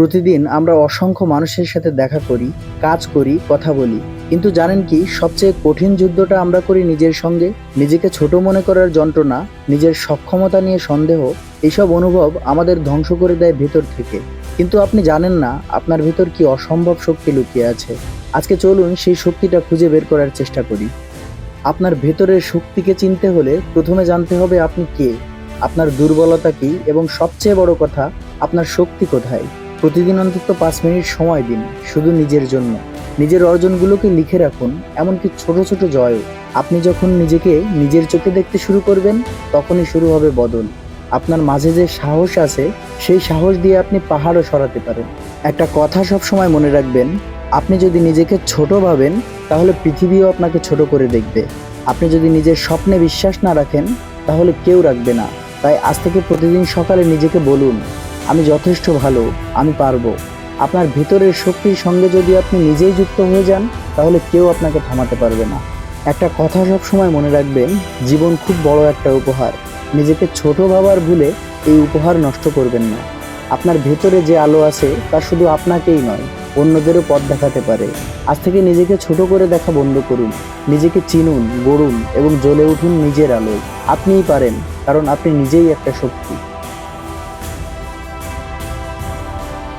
প্রতিদিন আমরা অসংখ্য মানুষের সাথে দেখা করি, কাজ করি, কথা বলি। কিন্তু জানেন কি, সবচেয়ে কঠিন যুদ্ধটা আমরা করি নিজের সঙ্গে, নিজেকে ছোট মনে করার যন্ত্রণা, নিজের সক্ষমতা নিয়ে সন্দেহ এইসব অনুভব আমাদের ধ্বংস করে দেয় ভেতর থেকে। কিন্তু আপনি জানেন না, আপনার ভেতর কি অসম্ভব শক্তি লুকিয়ে আছে। আজকে চলুন সেই শক্তিটা খুঁজে বের করার চেষ্টা করি। আপনার ভেতরের শক্তিকে চিনতে হলে প্রথমে জানতে হবে আপনি কে। আপনার দুর্বলতা কি এবং সবচেয়ে বড় কথা, আপনার শক্তি কোথায়? প্রতিদিন অন্তত পাঁচ মিনিট সময় দিন, শুধু নিজের জন্য। নিজের অর্জনগুলোকে লিখে রাখুন, এমনকি ছোট ছোট জয়ও। আপনি যখন নিজেকে নিজের চোখে দেখতে শুরু করবেন, তখনই শুরু হবে বদল। আপনার মাঝে যে সাহস আছে, সেই সাহস দিয়ে আপনি পাহাড়ও সরাতে পারেন। একটা কথা সব সময় মনে রাখবেন, আপনি যদি নিজেকে ছোট ভাবেন, তাহলে পৃথিবীও আপনাকে ছোট করে দেখবে। আপনি যদি নিজের স্বপ্নে বিশ্বাস না রাখেন, তাহলে কেউ রাখবে না। তাই আজ থেকে প্রতিদিন সকালে নিজেকে বলুন আমি যথেষ্ট ভালো, আমি পারব। আপনার ভিতরের শক্তির সঙ্গে যদি আপনি নিজেই যুক্ত হয়ে যান, তাহলে কেউ আপনাকে থামাতে পারবে না। একটা কথা সব সময় মনে রাখবেন, জীবন খুব বড় একটা উপহার। নিজেকে ছোট ভাবার ভুলে এই উপহার নষ্ট করবেন না। আপনার ভেতরে যে আলো আছে, তা শুধু আপনাকেই নয়, অন্যদেরও পথ দেখাতে পারে। আজ থেকে নিজেকে ছোট করে দেখা বন্ধ করুন। নিজেকে চিনুন, গড়ুন এবং জ্বলে উঠুন নিজের আলোয়। আপনিই পারেন, কারণ আপনি নিজেই একটা শক্তি।